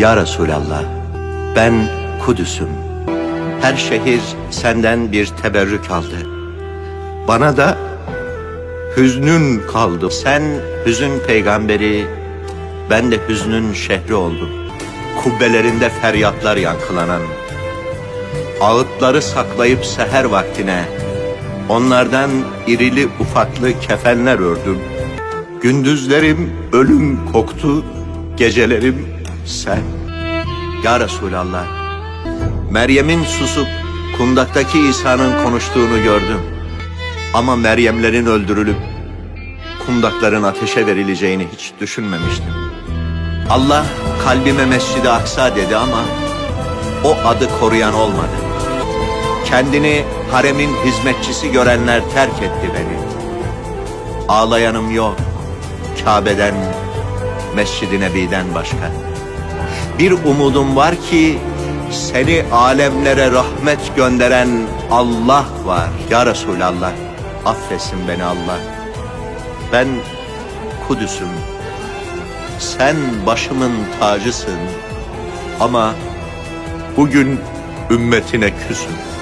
Ya Resulallah, ben Kudüs'üm. Her şehir senden bir teberrük aldı. Bana da hüznün kaldı. Sen hüzün peygamberi, ben de hüznün şehri oldum. Kubbelerinde feryatlar yankılanan, ağıtları saklayıp seher vaktine, onlardan irili ufaklı kefenler ördüm. Gündüzlerim ölüm koktu, gecelerim sen. Ya Resulallah, Meryem'in susup kundaktaki İsa'nın konuştuğunu gördüm. Ama Meryemlerin öldürülüp kundakların ateşe verileceğini hiç düşünmemiştim. Allah kalbime Mescid-i Aksa dedi ama o adı koruyan olmadı. Kendini haremin hizmetçisi görenler terk etti beni. Ağlayanım yok. Kabe'den, Mescid-i Nebi'den başka. Bir umudum var ki seni alemlere rahmet gönderen Allah var. Ya Resulallah, affetsin beni Allah. Ben Kudüs'üm. Sen başımın tacısın. Ama bugün ümmetine küsüm.